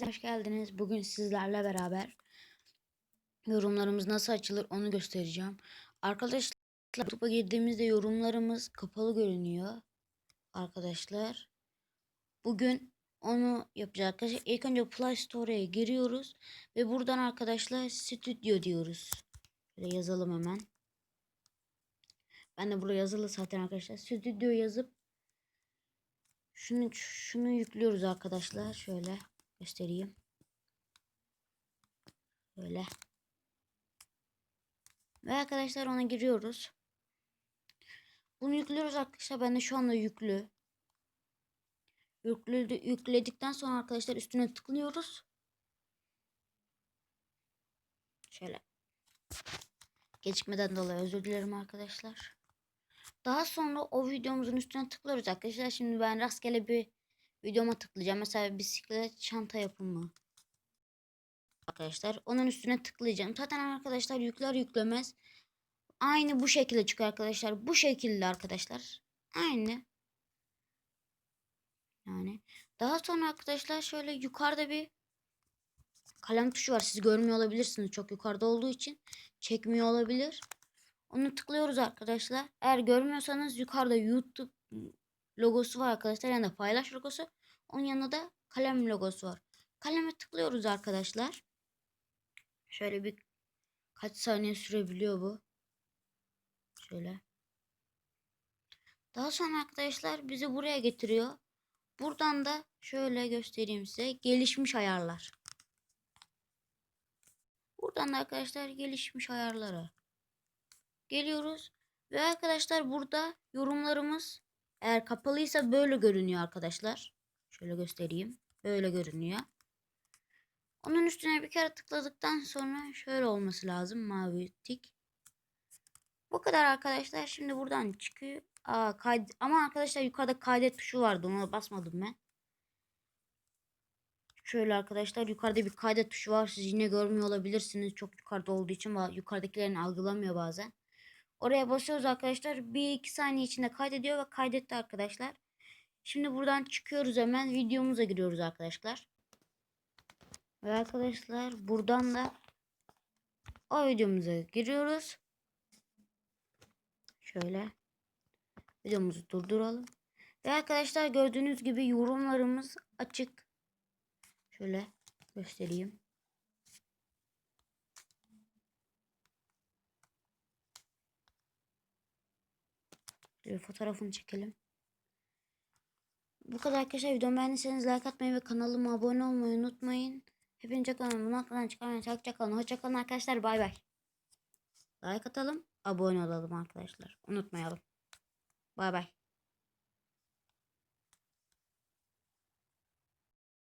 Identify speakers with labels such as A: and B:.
A: Hoş geldiniz. Bugün sizlerle beraber yorumlarımız nasıl açılır onu göstereceğim. Arkadaşlar YouTube'a girdiğimizde yorumlarımız kapalı görünüyor. Arkadaşlar bugün onu yapacağız arkadaşlar. İlk önce Play Store'ya giriyoruz ve buradan arkadaşlar stüdyo diyoruz. Böyle yazalım hemen. Ben de buraya yazılı zaten arkadaşlar. Stüdyo yazıp şunu şunu yüklüyoruz arkadaşlar. Şöyle göstereyim. Böyle. Ve arkadaşlar ona giriyoruz. Bunu yüklüyoruz arkadaşlar. Ben de şu anda yüklü. Yüklü, yükledikten sonra arkadaşlar üstüne tıklıyoruz. Şöyle. Gecikmeden dolayı özür dilerim arkadaşlar. Daha sonra o videomuzun üstüne tıklıyoruz arkadaşlar. Şimdi ben rastgele bir videoma tıklayacağım. Mesela bisiklet çanta yapımı. Arkadaşlar onun üstüne tıklayacağım. Zaten arkadaşlar yükler yüklemez. Aynı bu şekilde çıkıyor arkadaşlar. Bu şekilde arkadaşlar. Aynı. Yani. Daha sonra arkadaşlar şöyle yukarıda bir kalem tuşu var. Siz görmüyor olabilirsiniz. Çok yukarıda olduğu için çekmiyor olabilir. Onu tıklıyoruz arkadaşlar. Eğer görmüyorsanız yukarıda YouTube logosu var arkadaşlar. Yani paylaş logosu. Onun yanında da kalem logosu var. Kaleme tıklıyoruz arkadaşlar. Şöyle bir kaç saniye sürebiliyor bu. Şöyle. Daha sonra arkadaşlar bizi buraya getiriyor. Buradan da şöyle göstereyim size. Gelişmiş ayarlar. Buradan da arkadaşlar gelişmiş ayarlara geliyoruz. Ve arkadaşlar burada yorumlarımız eğer kapalıysa böyle görünüyor arkadaşlar. Şöyle göstereyim. Böyle görünüyor. Onun üstüne bir kere tıkladıktan sonra şöyle olması lazım. Mavi tik. Bu kadar arkadaşlar. Şimdi buradan çıkıyor. Aa, kaydı. Ama arkadaşlar yukarıda kaydet tuşu vardı. Ona basmadım ben. Şöyle arkadaşlar yukarıda bir kaydet tuşu var. Siz yine görmüyor olabilirsiniz. Çok yukarıda olduğu için yukarıdakilerini algılamıyor bazen. Oraya basıyoruz arkadaşlar. 1-2 saniye içinde kaydediyor ve kaydetti arkadaşlar. Şimdi buradan çıkıyoruz hemen. Videomuza giriyoruz arkadaşlar. Ve arkadaşlar buradan da o videomuza giriyoruz. Şöyle. Videomuzu durduralım. Ve arkadaşlar gördüğünüz gibi yorumlarımız açık. Şöyle göstereyim. Bir fotoğrafını çekelim. Bu kadar arkadaşlar videomu beğendiyseniz like atmayı ve kanalıma abone olmayı unutmayın. Hepinize kalın. Bunu aklından çıkarmayın. Hoşçakalın. Hoşçakalın arkadaşlar. Bay bay. Like atalım. Abone olalım arkadaşlar. Unutmayalım. Bay bay.